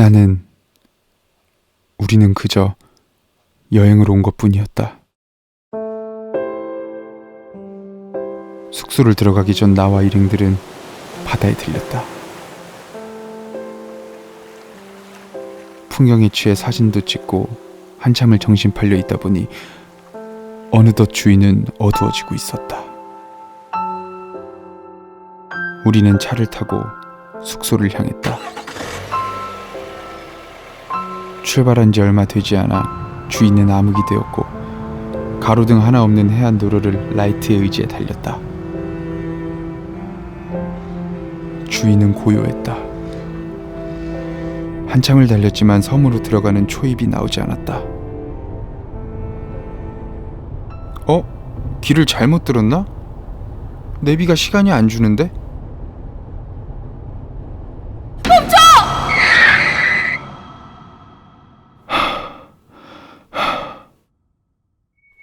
나는 우리는 그저 여행을 온 것 뿐이었다. 숙소를 들어가기 전 나와 일행들은 바다에 들렸다. 풍경에 취해 사진도 찍고 한참을 정신 팔려 있다 보니 어느덧 주위는 어두워지고 있었다. 우리는 차를 타고 숙소를 향했다. 출발한 지 얼마 되지 않아 주위는 암흑이 되었고 가로등 하나 없는 해안 도로를 라이트에 의지해 달렸다. 주위는 고요했다. 한참을 달렸지만 섬으로 들어가는 초입이 나오지 않았다. 어? 길을 잘못 들었나? 내비가 시간이 안 주는데?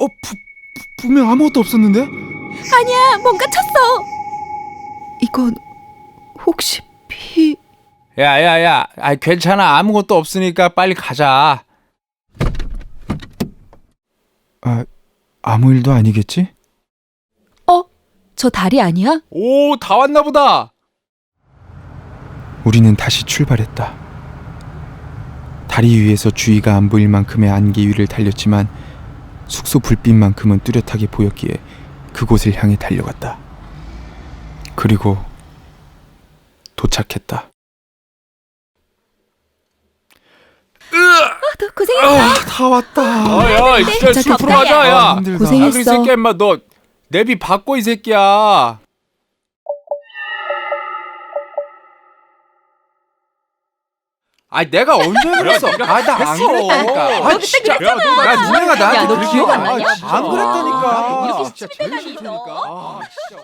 어, 부, 부, 분명 아무것도 없었는데? 아니야, 뭔가 쳤어. 이건 혹시 비? 야야야, 아 괜찮아 아무것도 없으니까 빨리 가자. 아, 아무 일도 아니겠지? 어? 저 다리 아니야? 오, 다 왔나 보다. 우리는 다시 출발했다. 다리 위에서 주위가 안 보일 만큼의 안개 위를 달렸지만 숙소 불빛만큼은 뚜렷하게 보였기에 그곳을 향해 달려갔다. 그리고 도착했다. 너 고생했어. 아, 다 왔다. 아, 야, 진짜 진짜 술 덥다, 풀어가자, 야. 야. 아, 힘들다. 고생했어. 아, 그 새끼야, 인마 너 내비 바꿔 이 새끼야. 아, 내가 언제 그랬어? 아, 나안 그랬다니까. 아, 너 그때 진짜. 야, 너, 야, 니네가 나한테 야, 너. 기억 안 아, 나냐? 진짜. 안 그랬다니까. 아, 이렇게 진짜 시집에 제일 다니, 싫다니까. 너. 아, 진짜.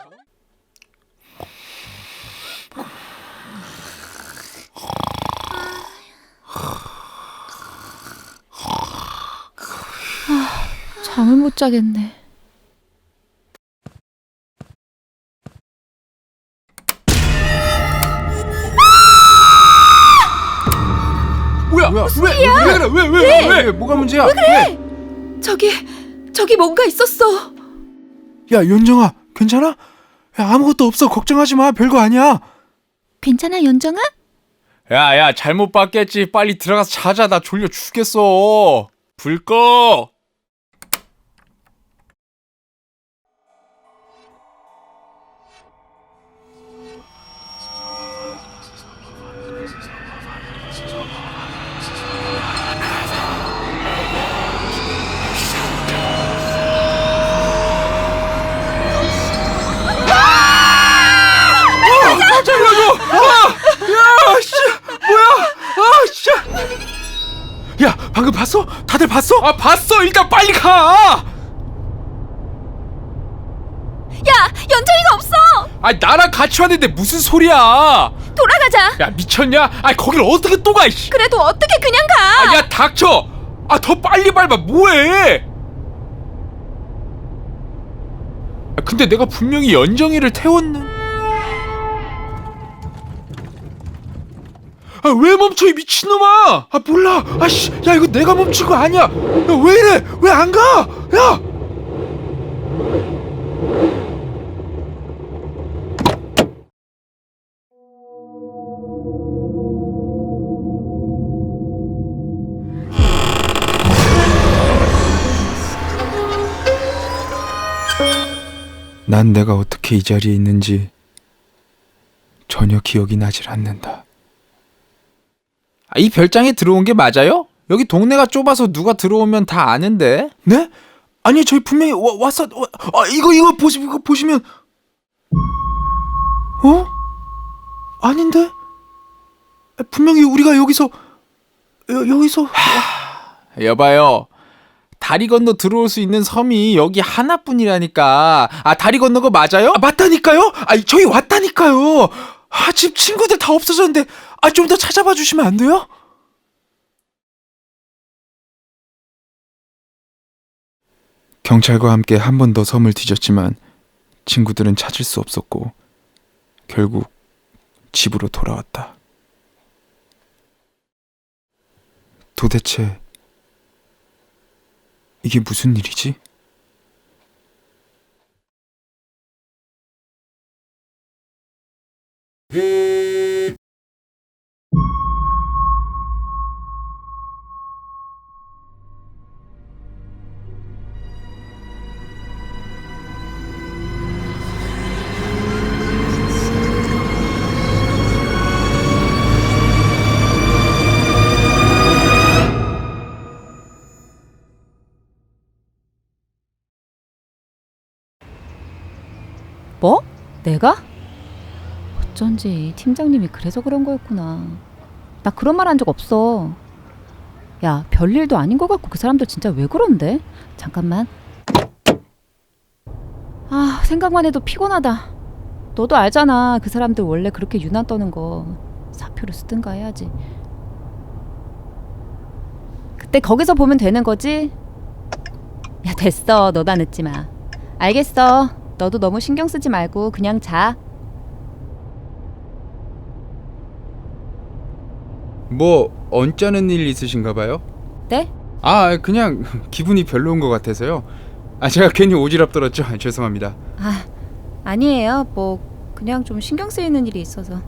잠을 못 자겠네. 뭐야? 왜? 왜 그래? 왜? 왜? 왜? 왜? 뭐가 문제야? 왜 그래? 저기 저기 뭔가 있었어. 야, 연정아, 괜찮아? 야, 아무것도 없어. 걱정하지 마. 별거 아니야. 괜찮아, 연정아? 야, 야, 잘못 봤겠지. 빨리 들어가서 자자. 나 졸려 죽겠어. 불 꺼. 아, 봤어. 일단 빨리 가. 야, 연정이가 없어. 아, 나랑 같이 왔는데 무슨 소리야? 돌아가자. 야, 미쳤냐? 아, 거길 어떻게 또 가? 이씨. 그래도 어떻게 그냥 가? 아, 야, 닥쳐. 아, 더 빨리 밟아. 뭐해? 아, 근데 내가 분명히 연정이를 태웠는. 아, 왜 멈춰 이 미친놈아! 아, 몰라. 아씨, 야, 이거 내가 멈춘 거 아니야. 야, 왜 이래? 왜 안 가? 야! 난 내가 어떻게 이 자리에 있는지 전혀 기억이 나질 않는다. 아, 이 별장에 들어온 게 맞아요? 여기 동네가 좁아서 누가 들어오면 다 아는데. 네? 아니 저희 분명히 와, 왔어. 와, 아 이거 이거 보시 이거 보시면 어? 아닌데? 아, 분명히 우리가 여기서 여, 여기서 여봐요. 다리 건너 들어올 수 있는 섬이 여기 하나뿐이라니까. 아, 다리 건너 거 맞아요? 아, 맞다니까요? 아 저희 왔다니까요. 아 지금 친구들 다 없어졌는데 아 좀 더 찾아봐 주시면 안 돼요? 경찰과 함께 한 번 더 섬을 뒤졌지만 친구들은 찾을 수 없었고 결국 집으로 돌아왔다. 도대체 이게 무슨 일이지? 뭐? 내가? 어쩐지 팀장님이 그래서 그런 거였구나. 나 그런 말 한 적 없어. 야, 별일도 아닌 것 같고 그 사람들 진짜 왜 그런데? 잠깐만. 아, 생각만 해도 피곤하다. 너도 알잖아. 그 사람들 원래 그렇게 유난 떠는 거. 사표를 쓰든가 해야지. 그때 거기서 보면 되는 거지? 야, 됐어. 너다 늦지 마. 알겠어. 너도 너무 신경 쓰지 말고 그냥 자. 뭐 언짢은 일 있으신가 봐요? 네? 아 그냥 기분이 별로인 것 같아서요. 아 제가 괜히 오지랖 떨었죠. 아, 죄송합니다. 아, 아니에요. 뭐 그냥 좀 신경 쓰이는 일이 있어서.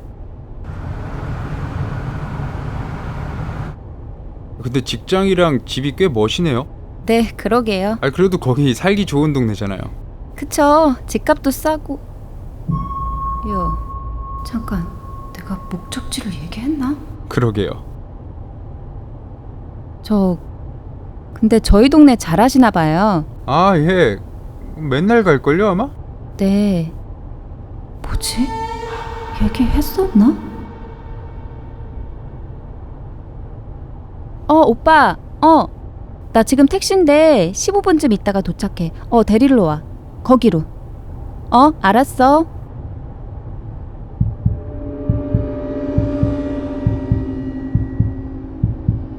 근데 직장이랑 집이 꽤 멋이네요. 네, 그러게요. 아 그래도 거기 살기 좋은 동네잖아요. 그쵸. 집값도 싸고. 야, 잠깐. 내가 목적지를 얘기했나? 그러게요. 저 근데 저희 동네 잘 아시나 봐요. 아 예. 맨날 갈 걸요 아마? 네. 뭐지? 얘기했었나? 어, 오빠. 어. 나 지금 택시인데 15분쯤 있다가 도착해. 어, 데리러 와. 거기로. 어, 알았어.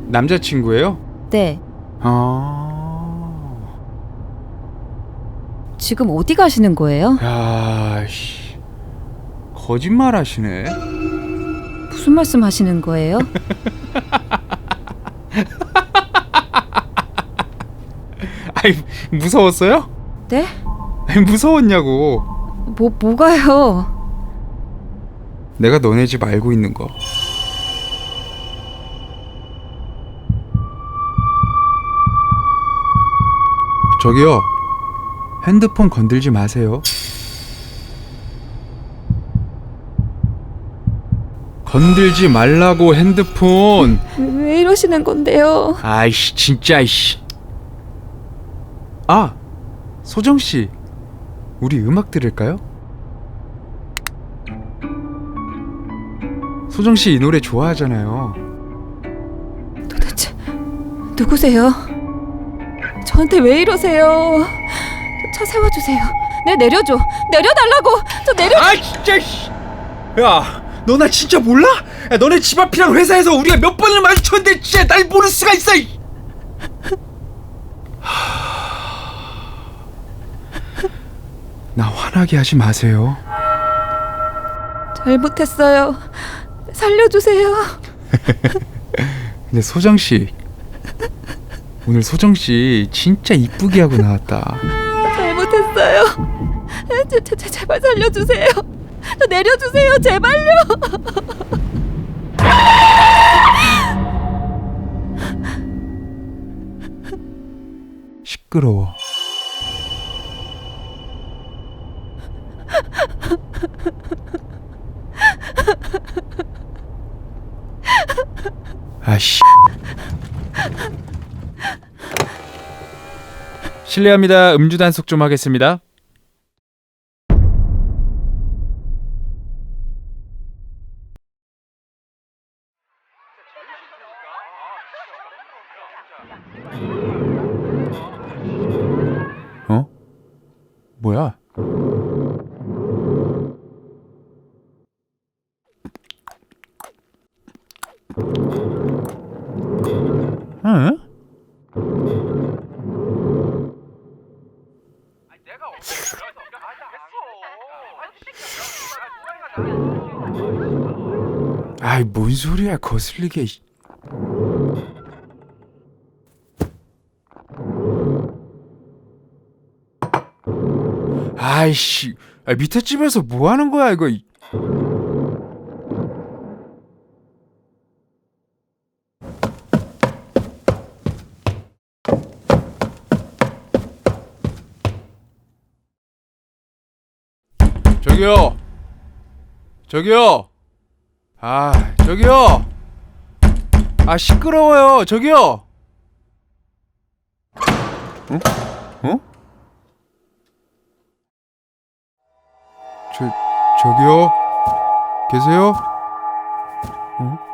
남자친구예요? 네. 아. 지금 어디 가시는 거예요? 야 씨. 거짓말 하시네. 무슨 말씀 하시는 거예요? 아이 무서웠어요? 네? 무서웠냐고. 뭐 뭐가요? 내가 너네 집 알고 있는 거. 저기요. 핸드폰 건들지 마세요. 건들지 말라고 핸드폰. 왜 이러시는 건데요? 아이씨 진짜 이씨. 아 소정 씨, 우리 음악 들을까요? 소정 씨 이 노래 좋아하잖아요. 도대체 누구세요? 저한테 왜 이러세요? 차 세워주세요. 네 내려줘. 내려달라고. 저 내려. 아 진짜 씨. 야, 너 나 진짜 몰라? 야, 너네 집 앞이랑 회사에서 우리가 몇 번을 마주쳤는데 진짜 날 모를 수가 있어. 이. 나 화나게 하지 마세요. 잘못했어요. 살려주세요. 근데 소정 씨 오늘 소정 씨 진짜 이쁘게 하고 나왔다. 잘못했어요. 제, 제, 제, 제발 살려주세요. 저 내려주세요. 제발요. 시끄러워. 아씨. 실례합니다. 음주 단속 좀 하겠습니다. 내가 그래서 했어. 아이 뭔 소리야 거슬리게. 아이씨, 아 밑에 집에서 뭐 하는 거야 이거. 저기요, 저기요, 아 저기요, 아 시끄러워요, 저기요. 어? 어? 저 저기요 계세요? 어?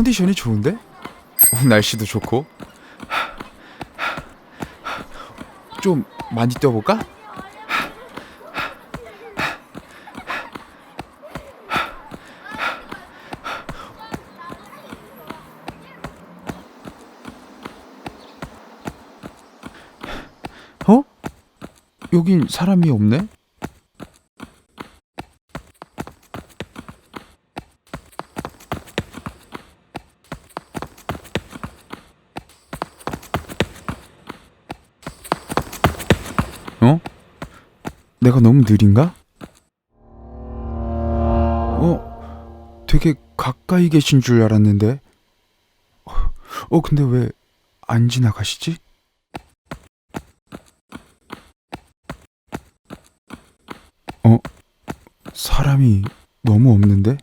컨디션이 좋은데? 날씨도 좋고 좀 많이 뛰어볼까? 어? 여긴 사람이 없네? 너무 느린가? 어? 되게 가까이 계신 줄 알았는데. 어, 어 근데 왜 안 지나가시지? 어? 사람이 너무 없는데?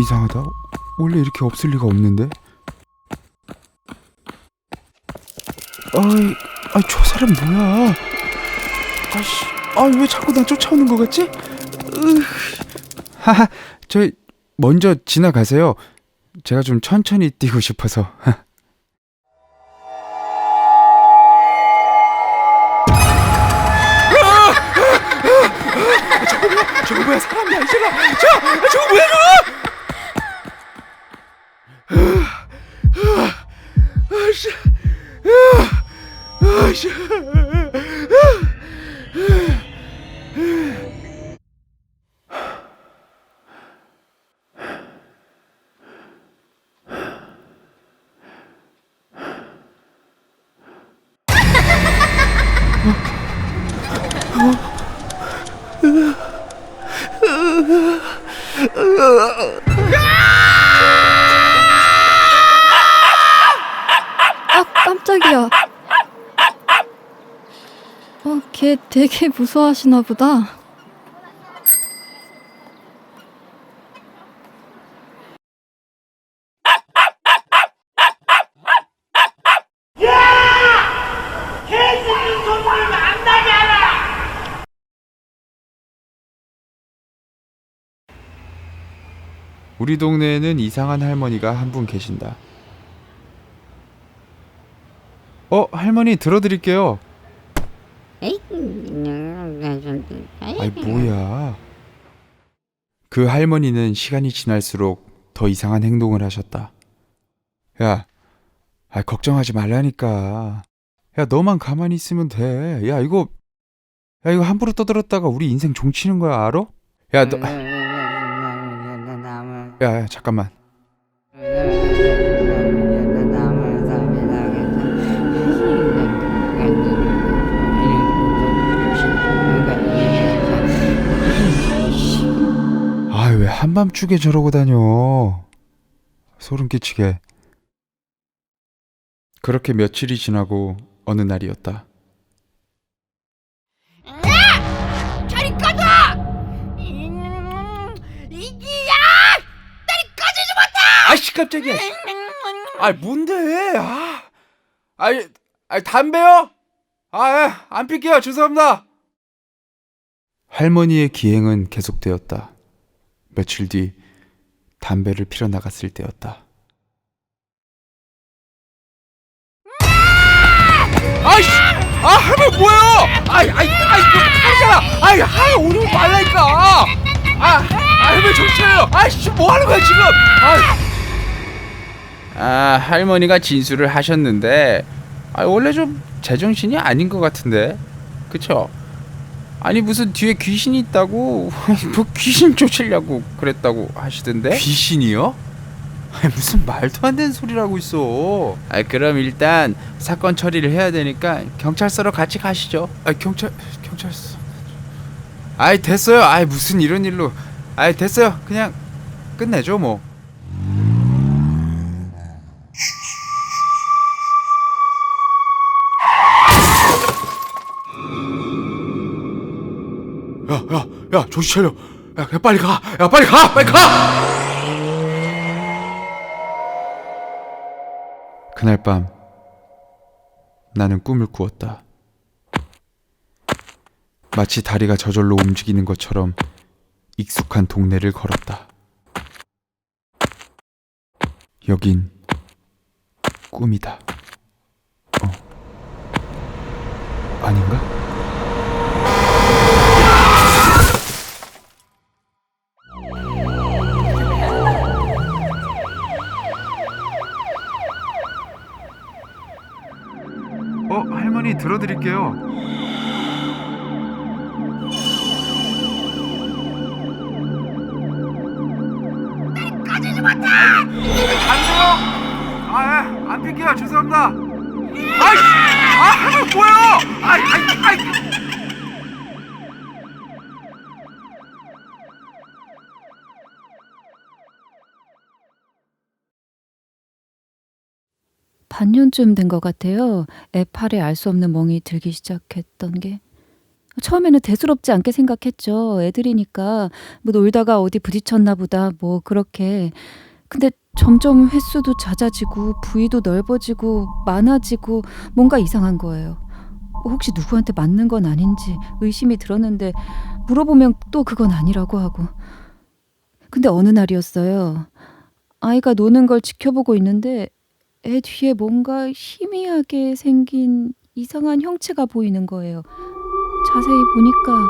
이상하다. 원래 이렇게 없을 리가 없는데? 어이, 아, 저 사람 뭐야? 아씨, 아, 왜 자꾸 나 쫓아오는 거 같지? 으, 하하, 저 먼저 지나가세요. 제가 좀 천천히 뛰고 싶어서. 저거 뭐야? 사람이 아니잖아 저 저거 뭐야 저거? 아씨. 아씨 되게 무서워하시나 보다. 우리 동네에는 이상한 할머니가 한 분 계신다. 어, 할머니 들어드릴게요. 아이 뭐야? 그 할머니는 시간이 지날수록 더 이상한 행동을 하셨다. 야, 아 걱정하지 말라니까. 야, 너만 가만히 있으면 돼. 야, 이거, 야 이거 함부로 떠들었다가 우리 인생 종치는 거야, 알아? 야, 너, 야, 야, 잠깐만. 한밤중에 저러고 다녀? 소름 끼치게. 그렇게 며칠이 지나고 어느 날이었다. 저리 꺼져! 이기야! 아씨 깜짝이야 아 뭔데 아 아이 아 담배요 아 안 필게요 죄송합니다 할머니의 기행은 계속되었다. 며칠 뒤 담배를 피러 나갔을 때였다. 아이씨! 아 할머니 뭐예요? 아이 아이 아이 이거 하잖아. 아이 하 오늘 말라니까. 아, 아 할머니 정신 차려. 아이씨 뭐 하는 거야 지금? 아, 아 할머니가 진술을 하셨는데 아 원래 좀 제정신이 아닌 것 같은데 그쵸? 아니 무슨 뒤에 귀신이 있다고 뭐 귀신 쫓으려고 그랬다고 하시던데? 귀신이요? 아니, 무슨 말도 안 되는 소리를 하고 있어. 아 그럼 일단 사건 처리를 해야 되니까 경찰서로 같이 가시죠. 아 경찰 경찰서. 아이 됐어요. 아이 무슨 이런 일로. 아이 됐어요. 그냥 끝내죠 뭐. 야야야 정신 차려. 야, 야 빨리 가. 야 빨리 가. 빨리 가. 그날 밤 나는 꿈을 꾸었다. 마치 다리가 저절로 움직이는 것처럼 익숙한 동네를 걸었다. 여긴 꿈이다. 어. 아닌가? 어, 할머니 들어드릴게요. 안 돼요. 아, 예, 안 뛸게요. 죄송합니다. 아이, 아, 뭐예요? 아이, 아이, 반년쯤 된 것 같아요. 애팔에 알 수 없는 멍이 들기 시작했던 게. 처음에는 대수롭지 않게 생각했죠. 애들이니까 뭐 놀다가 어디 부딪혔나 보다 뭐 그렇게. 근데 점점 횟수도 잦아지고 부위도 넓어지고 많아지고 뭔가 이상한 거예요. 뭐 혹시 누구한테 맞는 건 아닌지 의심이 들었는데 물어보면 또 그건 아니라고 하고. 근데 어느 날이었어요. 아이가 노는 걸 지켜보고 있는데 애 뒤에 뭔가 희미하게 생긴 이상한 형체가 보이는 거예요. 자세히 보니까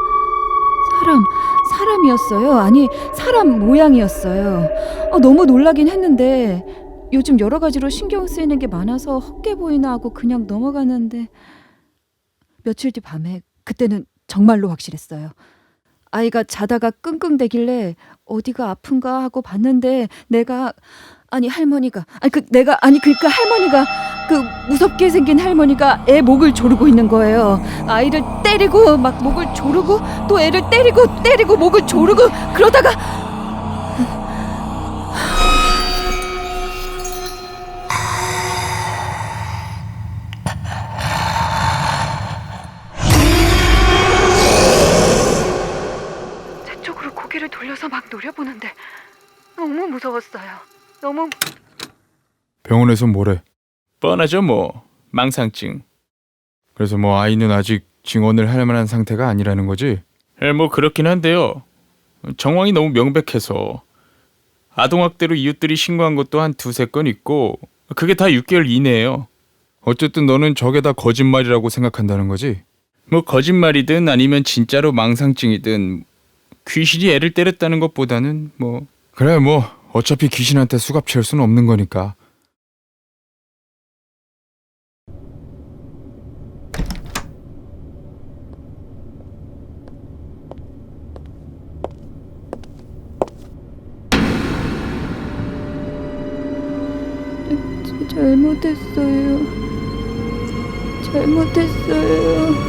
사람, 사람이었어요. 아니, 사람 모양이었어요. 어, 너무 놀라긴 했는데 요즘 여러 가지로 신경 쓰이는 게 많아서 헛게 보이나 하고 그냥 넘어가는데 며칠 뒤 밤에 그때는 정말로 확실했어요. 아이가 자다가 끙끙대길래 어디가 아픈가 하고 봤는데 내가 아니 할머니가 아니 그 내가 아니 그러니까 할머니가 그 무섭게 생긴 할머니가 애 목을 조르고 있는 거예요. 아이를 때리고 막 목을 조르고 또 애를 때리고 때리고 목을 조르고 그러다가 제 쪽으로 고개를 돌려서 막 노려보는데 너무 무서웠어요. 너무 병원에서 뭐래? 뻔하죠 뭐 망상증. 그래서 뭐 아이는 아직 증언을 할 만한 상태가 아니라는 거지? 예, 뭐 그렇긴 한데요. 정황이 너무 명백해서 아동학대로 이웃들이 신고한 것도 한 두세 건 있고 그게 다 6개월 이내예요. 어쨌든 너는 저게 다 거짓말이라고 생각한다는 거지? 뭐 거짓말이든 아니면 진짜로 망상증이든 귀신이 애를 때렸다는 것보다는 뭐 그래 뭐 어차피 귀신한테 수갑 채울 수는 없는 거니까 잘못했어요. 잘못했어요.